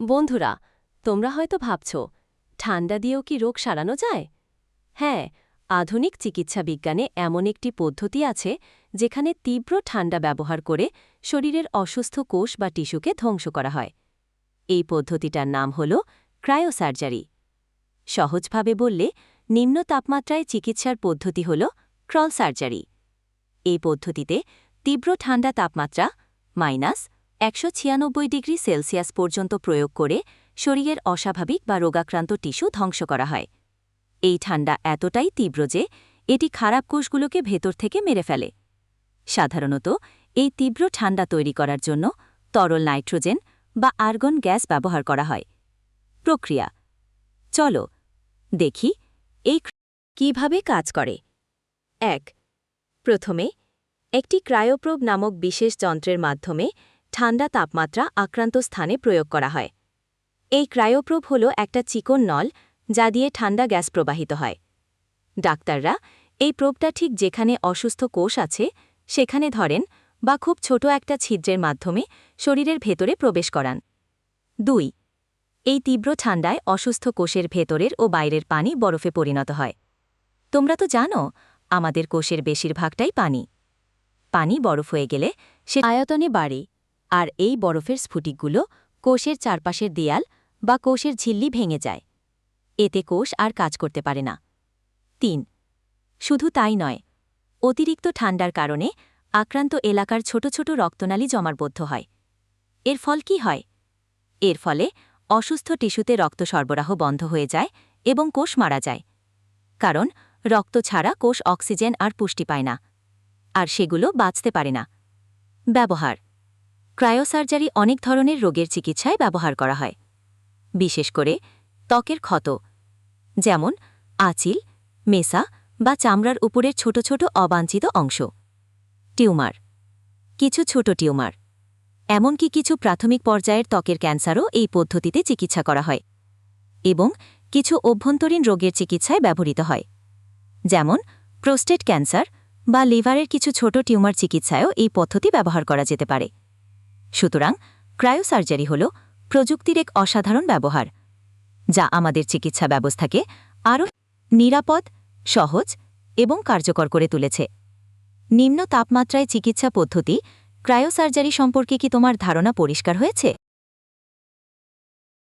বন্ধুরা, তোমরা হয়তো ভাবছ, ঠান্ডা দিয়েও কি রোগ সারানো যায়? হ্যাঁ আধুনিক চিকিৎসা বিজ্ঞানে এমন একটি পদ্ধতি আছে যেখানে তীব্র ঠান্ডা ব্যবহার করে শরীরের অসুস্থ কোষ বা টিস্যুকে ধ্বংস করা হয়। এই পদ্ধতিটার নাম হল ক্রায়োসার্জারি। সহজভাবে বললে, নিম্ন তাপমাত্রায় চিকিৎসার পদ্ধতি হল ক্রল সার্জারি এই পদ্ধতিতে তীব্র ঠান্ডা তাপমাত্রা মাইনাস একশো ছিয়ানব্বই ডিগ্রি সেলসিয়াস পর্যন্ত প্রয়োগ করে শরীরের অস্বাভাবিক বা রোগাক্রান্ত টিস্যু ধ্বংস করা হয়। এই ঠান্ডা এতটাই তীব্র যে এটি খারাপ কোষগুলোকে ভেতর থেকে মেরে ফেলে। সাধারণত এই তীব্র ঠান্ডা তৈরি করার জন্য তরল নাইট্রোজেন বা আর্গন গ্যাস ব্যবহার করা হয়। প্রক্রিয়া। চলো, দেখি এই কীভাবে কাজ করে। এক, প্রথমে একটি ক্রায়োপ্রোব নামক বিশেষ যন্ত্রের মাধ্যমে ঠান্ডা তাপমাত্রা আক্রান্ত স্থানে প্রয়োগ করা হয়। এই ক্রায়োপ্রোব হল একটা চিকন নল যা দিয়ে ঠান্ডা গ্যাস প্রবাহিত হয়। ডাক্তাররা এই প্রোবটা ঠিক যেখানে অসুস্থ কোষ আছে, সেখানে ধরেন বা খুব ছোট একটা ছিদ্রের মাধ্যমে শরীরের ভেতরে প্রবেশ করান। দুই, এই তীব্র ঠান্ডায় অসুস্থ কোষের ভেতরের ও বাইরের পানি বরফে পরিণত হয়। তোমরা তো জানো, আমাদের কোষের বেশিরভাগটাই পানি। পানি বরফ হয়ে গেলে সে আয়তনে বাড়ে। আর এই বরফের স্ফুটিকগুলো কোষের চারপাশের দেয়াল বা কোষের ঝিল্লি ভেঙে যায়। এতে কোষ আর কাজ করতে পারে না। তিন, শুধু তাই নয়, অতিরিক্ত ঠান্ডার কারণে আক্রান্ত এলাকার ছোট ছোট রক্তনালী জমারবদ্ধ হয়। এর ফল কি হয়? এর ফলে অসুস্থ টিস্যুতে রক্ত সরবরাহ বন্ধ হয়ে যায় এবং কোষ মারা যায়। কারণ রক্ত ছাড়া কোষ অক্সিজেন আর পুষ্টি পায় না। আর সেগুলো বাঁচতে পারে না। ব্যবহার ক্রায়োসার্জারি অনেক ধরনের রোগের চিকিৎসায় ব্যবহার করা হয়। বিশেষ করে ত্বকের ক্ষত, যেমন আচিল, মেসা বা চামড়ার উপরের ছোট ছোট অবাঞ্ছিত অংশ। টিউমার, কিছু ছোট টিউমার, এমনকি কিছু প্রাথমিক পর্যায়ের ত্বকের ক্যান্সারও এই পদ্ধতিতে চিকিৎসা করা হয় এবং কিছু অভ্যন্তরীণ রোগের চিকিৎসায় ব্যবহৃত হয়, যেমন প্রোস্টেট ক্যান্সার বা লিভারের কিছু ছোট টিউমার চিকিৎসায়ও এই পদ্ধতি ব্যবহার করা যেতে পারে। সুতরাং ক্রায়োসার্জারি হল প্রযুক্তির এক অসাধারণ ব্যবহার, যা আমাদের চিকিৎসা ব্যবস্থাকে আরও নিরাপদ, সহজ এবং কার্যকর করে তুলেছে। নিম্ন তাপমাত্রায় চিকিৎসা পদ্ধতি ক্রায়োসার্জারি সম্পর্কে কি তোমার ধারণা পরিষ্কার হয়েছে?